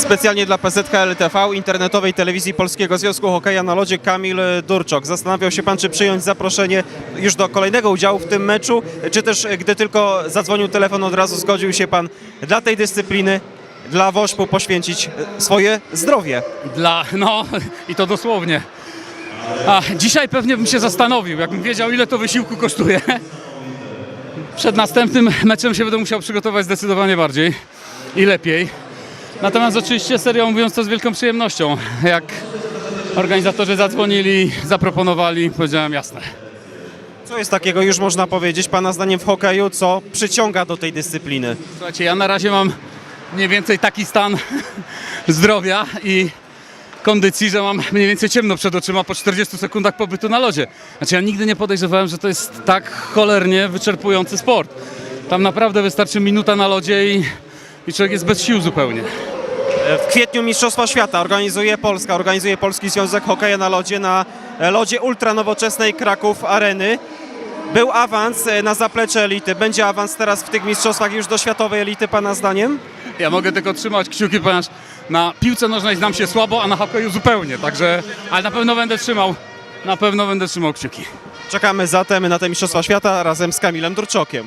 Specjalnie dla PZK LTV, internetowej telewizji Polskiego Związku Hokeja na Lodzie, Kamil Durczok. Zastanawiał się pan, czy przyjąć zaproszenie już do kolejnego udziału w tym meczu, czy też gdy tylko zadzwonił telefon, od razu zgodził się pan dla tej dyscypliny, dla WOŚP-u poświęcić swoje zdrowie. Dla, no i to dosłownie. A dzisiaj pewnie bym się zastanowił, jakbym wiedział ile to wysiłku kosztuje. Przed następnym meczem się będę musiał przygotować zdecydowanie bardziej i lepiej. Natomiast oczywiście serio mówiąc to z wielką przyjemnością. Jak organizatorzy zadzwonili, zaproponowali, powiedziałem jasne. Co jest takiego, już można powiedzieć, pana zdaniem w hokeju, co przyciąga do tej dyscypliny? Słuchajcie, ja na razie mam mniej więcej taki stan zdrowia i kondycji, że mam mniej więcej ciemno przed oczyma po 40 sekundach pobytu na lodzie. Znaczy ja nigdy nie podejrzewałem, że to jest tak cholernie wyczerpujący sport. Tam naprawdę wystarczy minuta na lodzie i, i człowiek jest bez sił zupełnie. E, W kwietniu Mistrzostwa Świata organizuje Polska, organizuje Polski Związek Hokeja na lodzie na e, lodzie ultranowoczesnej Kraków Areny. Był awans e, na zaplecze elity. Będzie awans teraz w tych mistrzostwach już do światowej elity, pana zdaniem? Ja mogę tylko trzymać kciuki, ponieważ na piłce nożnej znam się słabo, a na hokeju zupełnie. Także, ale na pewno będę trzymał, na pewno będę trzymał kciuki. Czekamy zatem na te Mistrzostwa Świata razem z Kamilem Durczokiem.